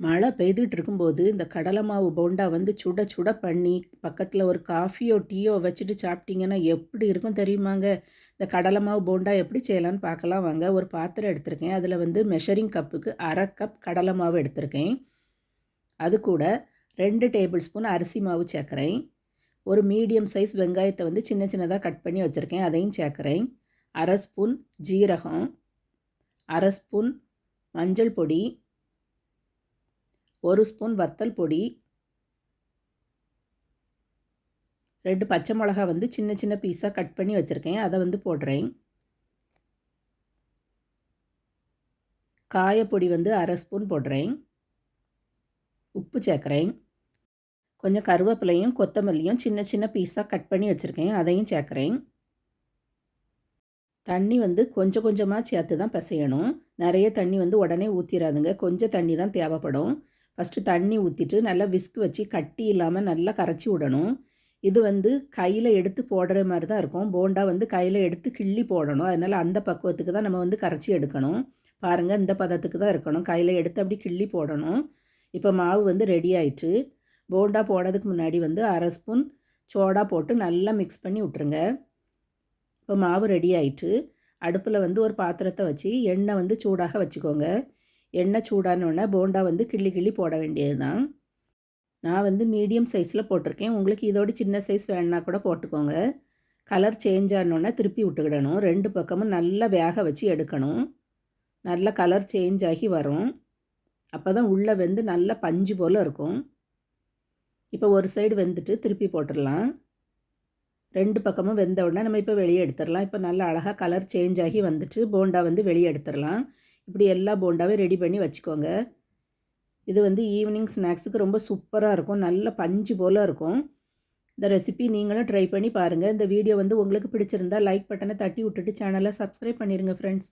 மழை பெய்துட்டு இருக்கும்போது இந்த கடலை மாவு போண்டா வந்து சுட சுட பண்ணி பக்கத்தில் ஒரு காஃபியோ டீயோ வச்சுட்டு சாப்பிட்டீங்கன்னா எப்படி இருக்கும் தெரியுமாங்க? இந்த கடலை மாவு போண்டா எப்படி செய்யலான்னு பார்க்கலாம் வாங்க. ஒரு பாத்திரம் எடுத்திருக்கேன். அதில் வந்து மெஷரிங் கப்புக்கு அரை கப் கடலை மாவு எடுத்திருக்கேன். அது கூட ரெண்டு டேபிள் ஸ்பூன் அரிசி மாவு சேர்க்குறேன். ஒரு மீடியம் சைஸ் வெங்காயத்தை வந்து சின்ன சின்னதாக கட் பண்ணி வச்சுருக்கேன். அதையும் சேர்க்குறேன். அரை ஸ்பூன் ஜீரகம் அரை ஸ்பூன் மஞ்சள் பொடி ஒரு ஸ்பூன் வத்தல் பொடி ரெண்டு பச்சை மிளகா வந்து சின்ன சின்ன பீஸாக கட் பண்ணி வச்சுருக்கேன். அதை வந்து போடுறேன். காயப்பொடி வந்து அரை ஸ்பூன் போடுறேன். உப்பு சேர்க்குறேன். கொஞ்சம் கருவேப்பிலையும் கொத்தமல்லியும் சின்ன சின்ன பீஸாக கட் பண்ணி வச்சுருக்கேன். அதையும் சேர்க்குறேன். தண்ணி வந்து கொஞ்சம் கொஞ்சமாக சேர்த்து தான் பிசையணும். நிறைய தண்ணி வந்து உடனே ஊற்றிடாதுங்க கொஞ்சம் தண்ணி தான் தேவைப்படும். ஃபஸ்ட்டு தண்ணி ஊற்றிட்டு நல்லா விஸ்க் வச்சு கட்டி இல்லாமல் நல்லா கரைச்சி விடணும். இது வந்து கையில் எடுத்து போடுற மாதிரி தான் இருக்கும். போண்டா வந்து கையில் எடுத்து கிள்ளி போடணும். அதனால் அந்த பக்குவத்துக்கு தான் நம்ம வந்து கரைச்சி எடுக்கணும். பாருங்கள் இந்த பதத்துக்கு தான் இருக்கணும். கையில் எடுத்து அப்படி கிள்ளி போடணும். இப்போ மாவு வந்து ரெடி ஆயிட்டு போண்டா போடுறதுக்கு முன்னாடி வந்து அரை ஸ்பூன் சோடா போட்டு நல்லா மிக்ஸ் பண்ணி விட்ருங்க இப்போ மாவு ரெடி ஆயிட்டு அடுப்பில் வந்து ஒரு பாத்திரத்தை வச்சு எண்ணெய் வந்து சூடாக வச்சுக்கோங்க. எண்ணெய் சூடானோடனே போண்டா வந்து கிள்ளி கிள்ளி போட வேண்டியது தான் நான் வந்து மீடியம் சைஸில் போட்டிருக்கேன். உங்களுக்கு இதோட சின்ன சைஸ் வேணுன்னா கூட போட்டுக்கோங்க. கலர் சேஞ்ச் ஆனோடனே திருப்பி விட்டுக்கிடணும். ரெண்டு பக்கமும் நல்லா வேக வச்சு எடுக்கணும். நல்லா கலர் சேஞ்ச் ஆகி வரும். அப்போ தான் உள்ளே வெந்து நல்லா பஞ்சு போல் இருக்கும். இப்போ ஒரு சைடு வெந்துட்டு திருப்பி போட்டுடலாம். ரெண்டு பக்கமும் வெந்த உடனே நம்ம இப்போ வெளியே எடுத்துடலாம். இப்போ நல்லா அழகாக கலர் சேஞ்ச் ஆகி வந்துட்டு போண்டா வந்து வெளியே எடுத்துடலாம். இப்படி எல்லா போண்டாவே ரெடி பண்ணி வச்சுக்கோங்க. இது வந்து ஈவினிங் ஸ்நாக்ஸுக்கு ரொம்ப சூப்பராக இருக்கும். நல்ல பஞ்சு போல் இருக்கும். இந்த ரெசிபி நீங்களும் ட்ரை பண்ணி பாருங்கள் இந்த வீடியோ வந்து உங்களுக்கு பிடிச்சிருந்தா லைக் பட்டனை தட்டி விட்டுட்டு சேனலை சப்ஸ்கிரைப் பண்ணிடுங்க ஃப்ரெண்ட்ஸ்